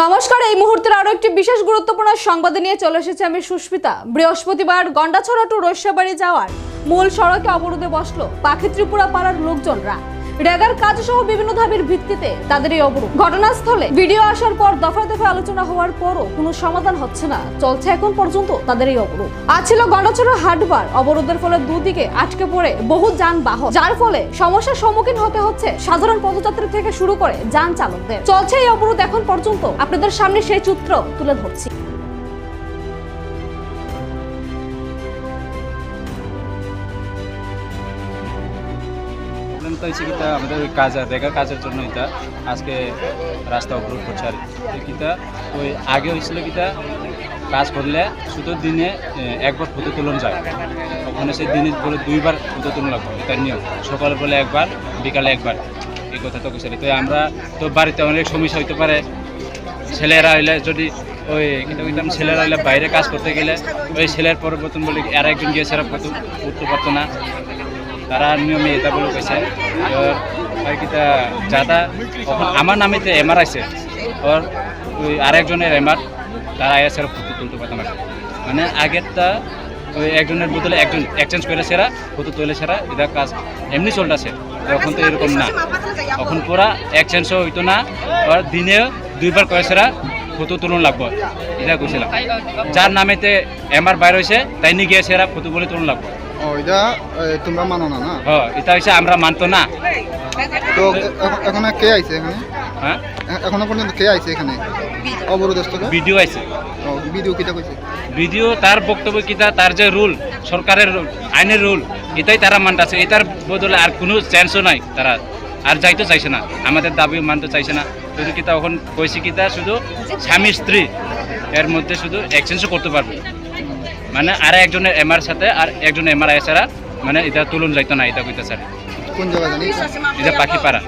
নমস্কার, এই মুহূর্তের আরও একটি বিশেষ গুরুত্বপূর্ণ সংবাদ নিয়ে চলে এসেছে আমি সুস্মিতা। বৃহস্পতিবার গন্ডাছড়া টু রসিয়াবাড়ি যাওয়ার মূল সড়কে অবরোধে বসল পাখি ত্রিপুরা পাড়ার লোকজনরা। রেগার কাজ সহ বিভিন্ন দাবির ভিত্তিতে তাদের এই অবরোধ। ঘটনাস্থলে ভিডিও আসার পর দফা দফায় আলোচনা হওয়ার পরও কোনো সমাধান হচ্ছে না। চলছে এখন পর্যন্ত তাদের এই অবরোধ। আজ ছিল গন্ডাছড়া হাটবার। অবরোধের ফলে দুদিকে আটকে পড়ে বহু যানবাহন। যার ফলে সমস্যার সম্মুখীন হতে হচ্ছে সাধারণ পদযাত্রী থেকে শুরু করে যান চালকদের। চলছে এই অবরোধ এখন পর্যন্ত। আপনাদের সামনে সেই চিত্র তুলে ধরছি। প্রবলেম তো হয়েছে কিতা, আমাদের ওই কাজ আর রেগা কাজের জন্য এটা। আজকে রাস্তা অবরোধ করছে আর। কিতা, ওই আগে হয়েছিল কিতা, কাজ করলে শুধু দিনে একবার ফটো তুলন যায়। ওখানে সেই দিনে বলে দুইবার ফটো তুলন লাগবে এটার নিয়ম। সকালে বলে একবার, বিকালে একবার। এই কথা তো কৈছিল তো আমরা তো বাড়িতে অনেক সমস্যা হইতে পারে। ছেলেরা হইলে যদি ওই কিন্তু কিন্তু ছেলেরা হইলে বাইরে কাজ করতে গেলে, ওই ছেলের পরিবর্তন বলে, আর একজন গিয়ে সেরা উঠতে পারতো না। তারা নিয়মে এটা বলে কইছে এবার আর কিটা যাদা তখন আমার নামেতে এমআর আছে। ওর ওই আরেকজনের এমআর তারা আয়া সেরা ফটো তুলতে পারতাম মানে আগেরটা ওই একজনের বদলে একজন এক্সচেঞ্জ করে সেরা, ফটো তুলে সেরা, এটা কাজ এমনি চলতেছে। এখন তো এরকম না। এখন পুরা এক্সচেঞ্জও হইতো না, আর দিনে দুইবার করে সেরা ফটো তুলন লাগবো। এটা কইছিলাম। যার নামেতে এমআর বাইর হয়েছে তাই নিয়ে গিয়ে সেরা ফটো বলে তুলন লাগবো। ও এটা তোমরা মানো না না? হ এটা হচ্ছে আমরা মানতো না। তো এখন- কে আইছে এখানে? হ্যাঁ এখনও পর্যন্ত কে আইছে এখানে? অবরোধস্থ ভিডিও আছে ভিডিও কিটা কইছে? ভিডিও তার বক্তব্য কিতা তার যে রুল সরকারের আইনের রুল এটাই তারা মানতেছে। এটার বদলে আর কোনো চান্সও নাই তারা। আর যাইতে চাইছে না। আমাদের দাবি মানতে চাইছে না। শুধু কিতা এখন কইছে কিতা শুধু স্বামী স্ত্রী এর মধ্যে শুধু এক্সচেঞ্জও করতে পারবে। মানে আর একজনের এমআর সাথে আর একজন এমআর ছাড়া মানে এটা তুলন যাইতো না এটা কইতে স্যার কোন জায়গা জানি? এটা পাখি পাড়া